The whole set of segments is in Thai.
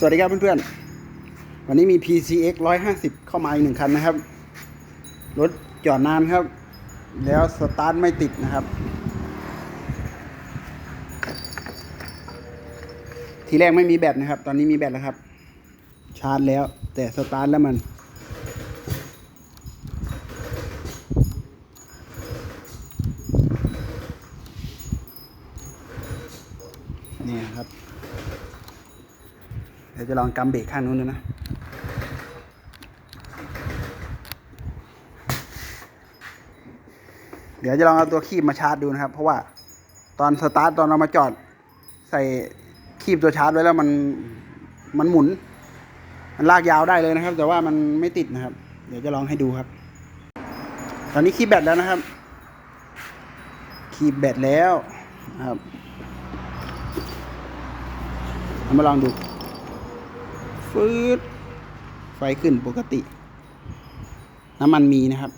สวัสดีครับเพื่อนๆ วันนี้มี PCX 150 เข้ามาอีกหนึ่งคันนะครับ รถจอดนานครับ แล้วสตาร์ทไม่ติดนะครับ ทีแรกไม่มีแบตนะครับ ตอนนี้มีแบตแล้วครับ ชาร์จแล้ว แต่สตาร์ทแล้วมัน นี่ครับ ดี๋ยวจะลองกำเบรกข้างนู้นดูนะเดี๋ยวจะลองเอาตัวคีบมาชาร์จดูนะครับ เพราะว่าตอนสตาร์ทตอนเรามาจอด ใส่คีบตัวชาร์จไว้แล้วมันมันหมุน มันลากยาวได้เลยนะครับ แต่ว่ามันไม่ติดนะครับ เดี๋ยวจะลองให้ดูครับ ตอนนี้คีบแบตแล้วนะครับ คีบแบตแล้วนะครับเอามาลองดูืดไฟขึ้นปกติ น้ำมันมีนะครับ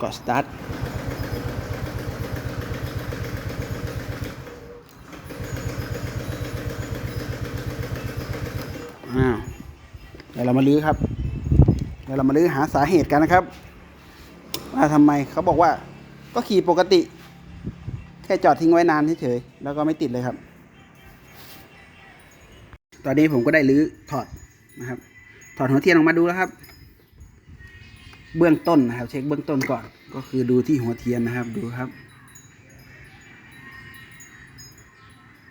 ก็สตาร์ทอ้าวเดี๋ยวเรามาลื้อครับ เดี๋ยวเรามาลื้อหาสาเหตุกันนะครับ ว่าทำไมเขาบอกว่าก็ขี่ปกติ แค่จอดทิ้งไว้นานเฉยๆแล้วก็ไม่ติดเลยครับ ตอนนี้ผมก็ได้รื้อถอดนะครับ ถอดหัวเทียนออกมาดูแล้วครับ เบื้องต้นนะครับ เช็คเบื้องต้นก่อน ก็คือดูที่หัวเทียนนะครับ ดูครับ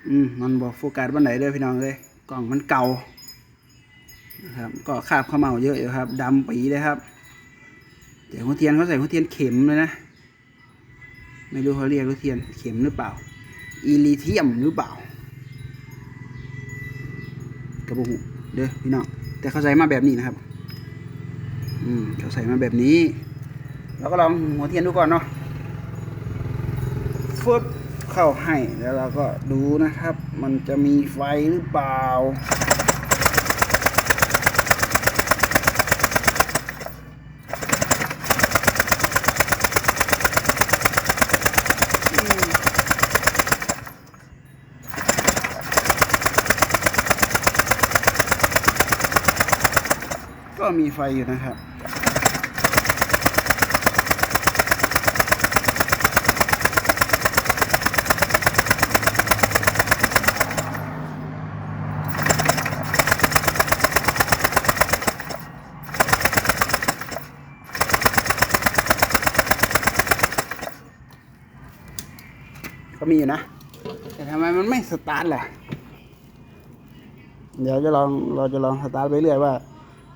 อืมมันบอกโฟกัสวันไหนเลยพี่น้องเลยกล่องมันเก่านะครับ ก็คราบเขม่าเยอะอยู่ครับดำปีเลยครับแต่หัวเทียนเขาใส่หัวเทียนเข็มเลยนะ ไม่รู้เขาเรียกหัวเทียนเข็มหรือเปล่าอีลิเทียมหรือเปล่า กระบุหูเด้อพี่น้องแต่เขาใส่มาแบบนี้นะครับ อืมเขาใส่มาแบบนี้เราก็ลองหัวเทียนดูก่อนเนาะฟึบเข้าให้แล้วเราก็ดูนะครับ มันจะมีไฟหรือเปล่า ก็มีไฟอยู่นะครับ ก็มีอยู่นะ แต่ทำไมมันไม่สตาร์ทล่ะ เดี๋ยวจะลองเราจะลองสตาร์ทไปเรื่อยว่า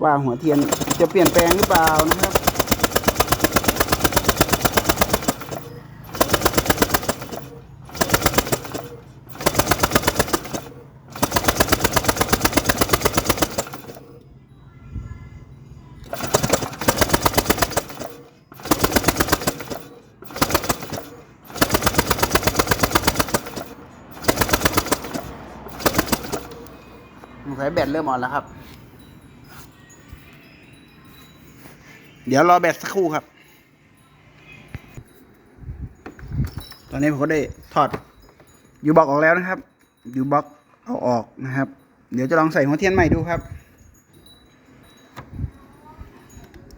ว่าหัวเทียนจะเปลี่ยนแปลงหรือเปล่านะครับ สงสัยแบตเริ่มอ่อนแล้วครับ เดี๋ยวรอแบตสักครู่ครับ ตอนนี้ผมก็ได้ถอดยูบ็อกออกแล้วนะครับยูบ็อกเอาออกนะครับ เดี๋ยวจะลองใส่หัวเทียนใหม่ดูครับ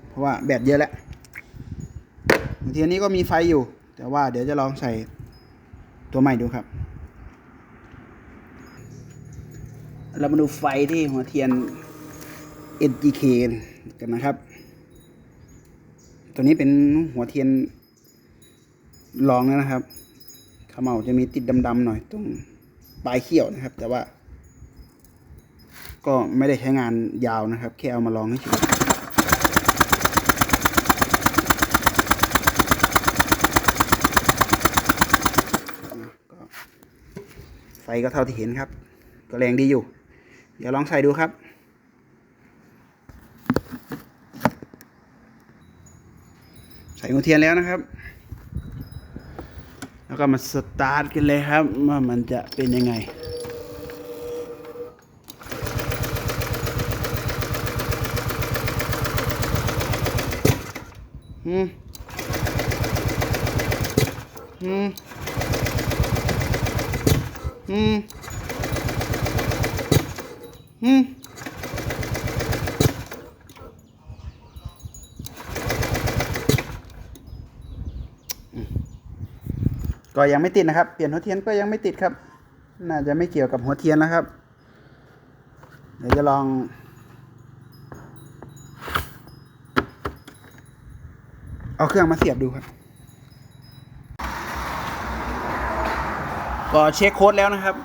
เพราะว่าแบตเยอะแล้วหัวเทียนนี้ก็มีไฟอยู่ แต่ว่าเดี๋ยวจะลองใส่ตัวใหม่ดูครับ เรามาดูไฟที่หัวเทียน NGK กันนะครับ ตัวนี้เป็นหัวเทียนรองนะครับขมเหลาจะมีติดดำๆหน่อยตรงปลายเขี้ยวนะครับ แต่ว่า ก็ไม่ได้ใช้งานยาวนะครับ แค่เอามาลองให้เฉยไฟก็เท่าที่เห็นครับ ก็แรงดีอยู่ เดี๋ยวลองใส่ดูครับ ใส่ หัวเทียนแล้วนะครับ แล้วก็มาสตาร์ทกันเลยครับว่ามันจะเป็นยังไงอืมอืมอืมอืม ก็ยังไม่ติดนะครับ เปลี่ยนหัวเทียนก็ยังไม่ติดครับ น่าจะไม่เกี่ยวกับหัวเทียนนะครับ เดี๋ยวจะลอง เอาเครื่องมาเสียบดูครับ ก็เช็คโค้ดแล้วนะครับ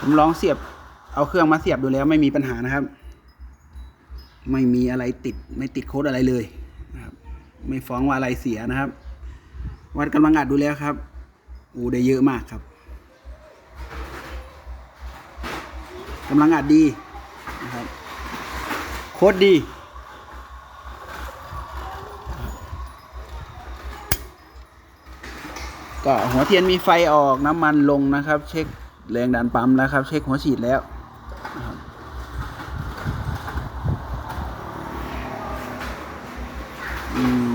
ผมลองเสียบ เอาเครื่องมาเสียบดูแล้วไม่มีปัญหานะครับ ไม่มีอะไรติดไม่ติดโค้ดอะไรเลยนะครับไม่ฟ้องว่าอะไรเสียนะครับ วัดกำลังอัดดูแล้วครับอูได้เยอะมากครับกำลังอัดดีนะครับโค้ดดี ก็หัวเทียนมีไฟออกน้ำมันลงนะครับ เช็คแรงดันปั๊มแล้วครับ เช็คหัวฉีดแล้วอืม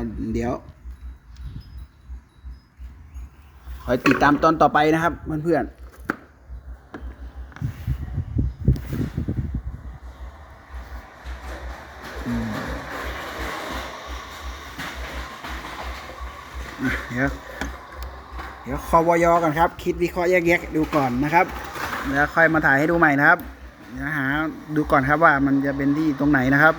ก็เดี๋ยวคอยติดตามตอนต่อไปนะครับเพื่อนๆเดี๋ยวเดี๋ยวคอวยอก่อนครับ คิดวิเคราะห์แยกๆดูก่อนนะครับ แล้วค่อยมาถ่ายให้ดูใหม่นะครับเดี๋ยวหาดูก่อนครับว่ามันจะเป็นที่ตรงไหนนะครับ